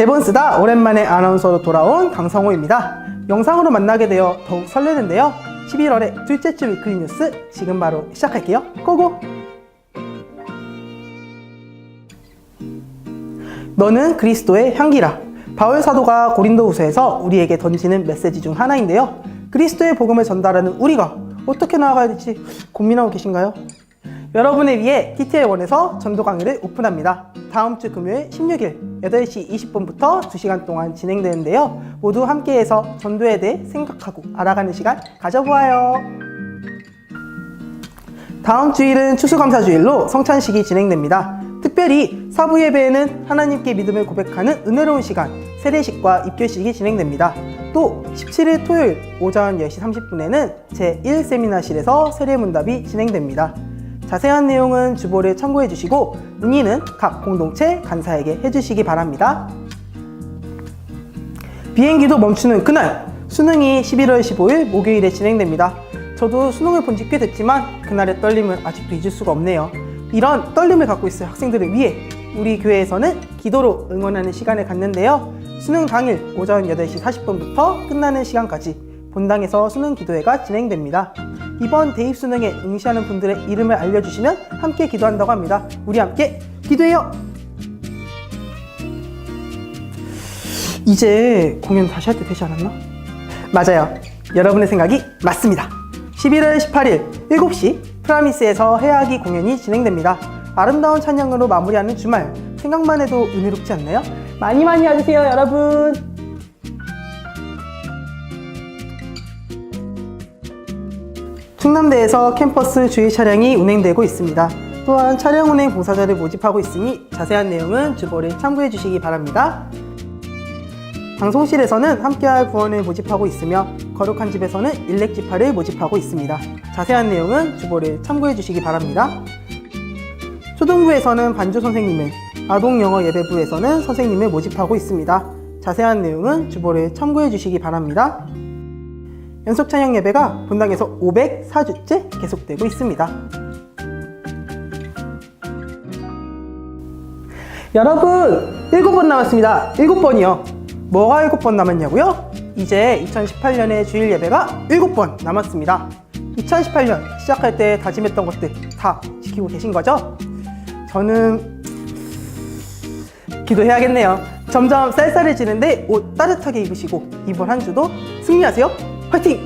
대본 쓰다 오랜만에 아나운서로 돌아온 강성호입니다. 영상으로 만나게 되어 더욱 설레는데요. 11월의 둘째 주 위클리 뉴스 지금 바로 시작할게요. 고고! 너는 그리스도의 향기라. 바울 사도가 고린도 후서에서 우리에게 던지는 메시지 중 하나인데요. 그리스도의 복음을 전달하는 우리가 어떻게 나아가야 될지 고민하고 계신가요? 여러분을 위해 TTL1에서 전도 강의를 오픈합니다. 다음 주 금요일 16일 8시 20분부터 2시간 동안 진행되는데요. 모두 함께해서 전도에 대해 생각하고 알아가는 시간 가져보아요. 다음 주일은 추수감사주일로 성찬식이 진행됩니다. 특별히 사부 예배에는 하나님께 믿음을 고백하는 은혜로운 시간, 세례식과 입교식이 진행됩니다. 또 17일 토요일 오전 10시 30분에는 제1세미나실에서 세례문답이 진행됩니다. 자세한 내용은 주보를 참고해 주시고 문의는 각 공동체 간사에게 해주시기 바랍니다. 비행기도 멈추는 그날 수능이 11월 15일 목요일에 진행됩니다. 저도 수능을 본 지 꽤 됐지만 그날의 떨림을 아직도 잊을 수가 없네요. 이런 떨림을 갖고 있을 학생들을 위해 우리 교회에서는 기도로 응원하는 시간을 갖는데요. 수능 당일 오전 8시 40분부터 끝나는 시간까지 본당에서 수능 기도회가 진행됩니다. 이번 대입 수능에 응시하는 분들의 이름을 알려주시면 함께 기도한다고 합니다. 우리 함께 기도해요! 이제 공연 다시 할 때 되지 않았나? 맞아요. 여러분의 생각이 맞습니다. 11월 18일 7시 프라미스에서 해야기 공연이 진행됩니다. 아름다운 찬양으로 마무리하는 주말 생각만 해도 은혜롭지 않나요? 많이 많이 와주세요 여러분. 충남대에서 캠퍼스 주의 차량이 운행되고 있습니다. 또한 차량 운행 봉사자를 모집하고 있으니 자세한 내용은 주보를 참고해 주시기 바랍니다. 방송실에서는 함께할 구원을 모집하고 있으며 거룩한 집에서는 일렉지파를 모집하고 있습니다. 자세한 내용은 주보를 참고해 주시기 바랍니다. 초등부에서는 반주 선생님을, 아동영어 예배부에서는 선생님을 모집하고 있습니다. 자세한 내용은 주보를 참고해 주시기 바랍니다. 연속 찬양 예배가 본당에서 504주째 계속되고 있습니다. 여러분, 7번 남았습니다. 7번이요. 뭐가 7번 남았냐고요? 이제 2018년의 주일 예배가 7번 남았습니다. 2018년 시작할 때 다짐했던 것들 다 지키고 계신 거죠? 저는 기도해야겠네요. 점점 쌀쌀해지는데 옷 따뜻하게 입으시고 이번 한 주도 승리하세요. 快进